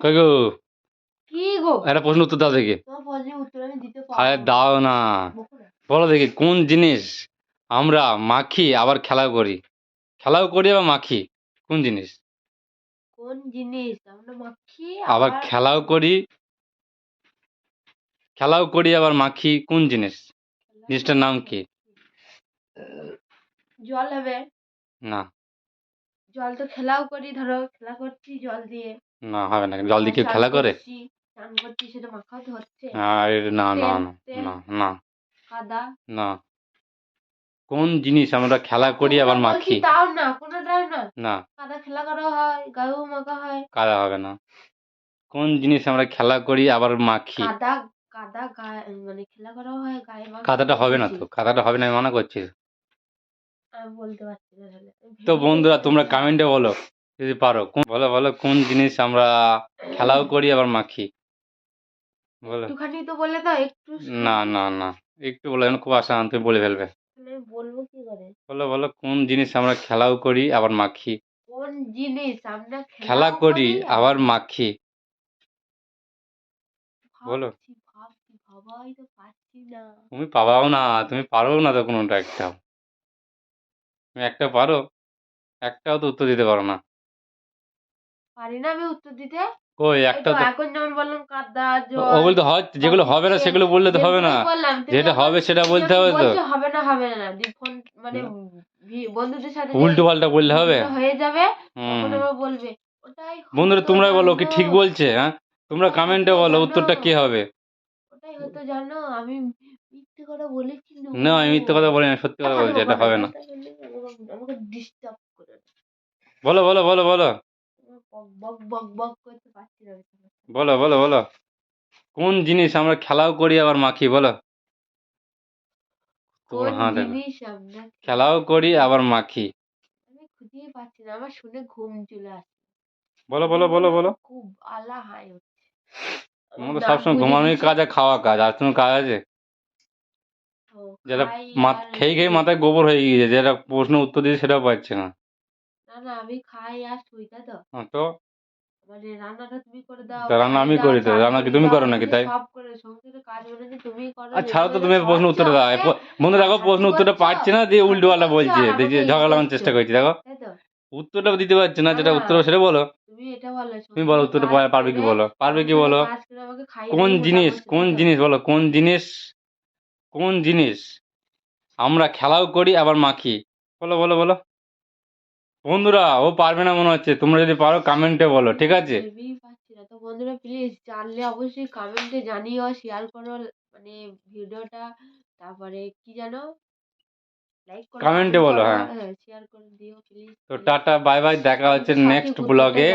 কই গো? কি গো? একটা প্রশ্ন উত্তর দাও দেখি। আরে দাও না। না। বলো দেখি কোন জিনিস আমরা মাখি আবার খেলাও করি? খেলাও করি আবার মাখি? কোন জিনিস? কোন জিনিস আমরা মাখি আবার খেলাও করি? খেলাও করি আবার মাখি? কোন জিনিস? জিনিসটার নাম কি? জল হবে। না। জল তো খেলাও করি ধরো খেলা করছি জল দিয়ে। না হবে না জল দিয়ে কেউ খেলা করে? করছি, স্নান করছি সেটা মাখাও হচ্ছে। আরে না না না না না। কাদা না। কোন জিনিস আমরা খেলা করি আবার মাখি? তাও না না? না। কাদা খেলা করা হয় গায়েও মাখা হয়। কাদা হবে না। কোন জিনিস আমরা খেলা করি আবার মাখি? কাদা কাদা গায়ে মানে খেলা করা হয় গায়ে কাদাটা হবে না তো কাদাটা হবে না আমি মানা করছি। আমি বলতে পারছি না তাহলে। তো বন্ধুরা তোমরা। কমেন্টে বলো যদি পারো কোন- বলো বলো কোন জিনিস আমরা খেলাও করি আবার মাখি? বলো। একটুখানি তো বলে দাও একটু না না না একটু বলে যেন খুব আসান তুমি বলে ফেলবে। তাহলে বলব কি করে? বলো বলো কোন জিনিস আমরা খেলাও করি আবার মাখি? কোন জিনিস আমরা খেলা করি আবার মাখি? বলো। ভাবছি ভাবছি ভাবাই তো পারছি না। তুমি পাবাও না তুমি পারো না তো কোনোটা একটাও তুমি একটা পারো একটাও তো উত্তর দিতে পারো না। পারি না আমি উত্তর দিতে? কই একটা তো এখন যেমন বললাম কাদা জল ওগুলো তো হয় যেগুলো হবে না সেগুলো বললে তো হবে না। যেটা হবে সেটা বলতে হবে তো। হবে না হবে না ফোন মানে বন্ধুদের সাথে উল্টো পাল্টা বললে হবে? হয়ে যাবে তখন বলবে বন্ধুরা তোমরা বলো কি ঠিক বলছে হ্যাঁ? তোমরা কমেন্টে বলো উত্তরটা কি হবে? হতো জানো আমি মিথ্যে কথা বলেছি না। আমি মিথ্যে কথা বলি না সত্যি কথা বলছি এটা হবে না। আমাকে- ডিস্টার্ব করে বলো বলো বলো বলো। বক বক বক বক করতে পারছি না আমি তোমার সাথে। বলো বলো বলো। কোন জিনিস আমরা খেলাও করি আবার মাখি বলো। হাত আমরা খেলাও করি আবার মাখি। আমি খুঁজেই পাচ্ছি না আমার শুনে ঘুম চলে আসছে। বলো বলো বলো বলো। খুব আলা হাই হচ্ছে। তো সবসময় ঘুমানোই কাজ আর খাওয়া কাজ আর কোনো কাজ আছে? যেটা খেয়ে খেয়ে মাথায় গোবর হয়ে গিয়েছে যেটা প্রশ্ন উত্তর দিতে সেটাও পাচ্ছে না। না না আমি খাই আর শুই তাই তো? তো? মানে রান্নাটা তুমি করে দাও রান্না আমি করি তো, রান্না কি তুমি করো নাকি তাই? সব করে সংসারে কাজ মানে যে তুমি করো আর ছাড়ো তো তুমি প্রশ্ন উত্তর দাও করছ, বন্ধু দেখো প্রশ্ন উত্তরটা? পারছে না দিয়ে আর উল্টো পাল্টা কি বলছে দেখি ঝগড়া লাগানোর চেষ্টা করছি দেখো। উত্তরটা দিতে পারছে না যেটা উত্তর সেটা বলো। তুমি এটা বলো তুমি বলো উত্তরটা পারবে কি বলো? পারবে কি বলো? কোন জিনিস কোন জিনিস বলো। কোন জিনিস কোন জিনিস আমরা খেলাও করি আবার মাখি? বলো বলো বলো। বন্ধুরা ও পারবে না মনে হচ্ছে। তোমরা যদি পারো কমেন্টে বলো ঠিক আছে? তো বন্ধুরা প্লিজ জানলে অবশ্যই কমেন্টে জানিও শেয়ার করো মানে ভিডিওটা তারপরে কি জানো? এ বলো, হ্যাঁ। প্লিজ তো টাটা বাই বাই দেখা হচ্ছে নেক্সট ব্লগে